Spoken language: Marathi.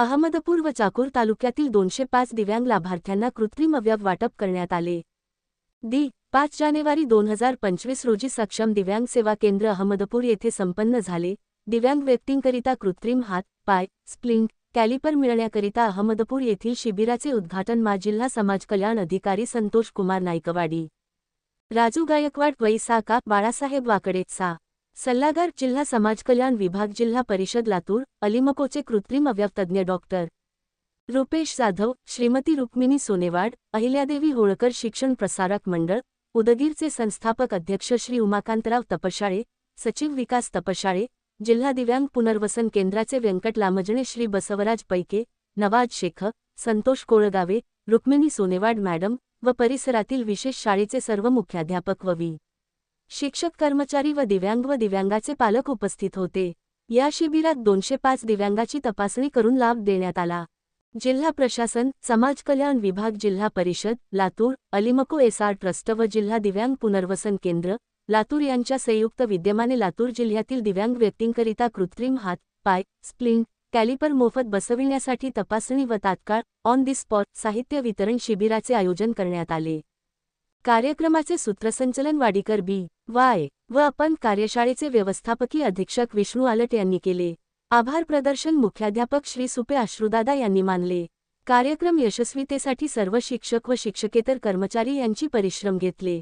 अहमदपूर व चाकूर तालुक्यातील दोनशे पाच दिव्यांग लाभार्थ्यांना कृत्रिम अवयव वाटप करण्यात आले. दी पाच जानेवारी दोन हजार पंचवीस रोजी सक्षम दिव्यांग सेवा केंद्र अहमदपूर येथे संपन्न झाले. दिव्यांग व्यक्तींकरिता कृत्रिम हात पाय स्प्लिंग कॅलिपर मिळण्याकरिता अहमदपूर येथील शिबिराचे उद्घाटन मा जिल्हा समाज कल्याण अधिकारी संतोष कुमार नाईकवाडी राजू गायकवाड वैसाका बाळासाहेब वाकडेचा सल्लागार जिल्हा समाज कल्याण विभाग जिल्हा परिषद लातूर अलिमकोचे कृत्रिम अवयवतज्ज्ञ डॉक्टर रुपेश जाधव श्रीमती रुक्मिणी सोनेवाड अहिल्यादेवी होळकर शिक्षण प्रसारक मंडळ उदगीरचे संस्थापक अध्यक्ष श्री उमाकांतराव तपशाळे सचिव विकास तपशाळे जिल्हा दिव्यांग पुनर्वसन केंद्राचे व्यंकट लामजणे श्री बसवराज पैके नवाज शेख संतोष कोळगावे रुक्मिणी सोनेवाड मॅडम व परिसरातील विशेष शाळेचे सर्व मुख्याध्यापक व वी. शिक्षक कर्मचारी व दिव्यांग व दिव्यांगाचे पालक उपस्थित होते. या शिबिरात दोनशे पाच दिव्यांगाची तपासणी करून लाभ देण्यात आला. जिल्हा प्रशासन समाज कल्याण विभाग जिल्हा परिषद लातूर अलिमको एसआर ट्रस्ट व जिल्हा दिव्यांग पुनर्वसन केंद्र लातूर यांच्या संयुक्त विद्यमाने लातूर जिल्ह्यातील दिव्यांग व्यक्तींकरिता कृत्रिम हात पाय स्प्लिंग कॅलिपर मोफत बसविण्यासाठी तपासणी व तात्काळ ऑन दी स्पॉट साहित्य वितरण शिबिराचे आयोजन करण्यात आले. कार्यक्रमाचे सूत्रसंचलन वाडीकर बी. वाय. व अपन कार्यशाळेचे व्यवस्थापकीय अधीक्षक विष्णू आलट यांनी केले. आभार प्रदर्शन मुख्याध्यापक श्री सुपे अश्रुदादा यांनी मानले. कार्यक्रम यशस्वीतेसाठी सर्व शिक्षक व शिक्षकेतर कर्मचारी यांची परिश्रम घेतले.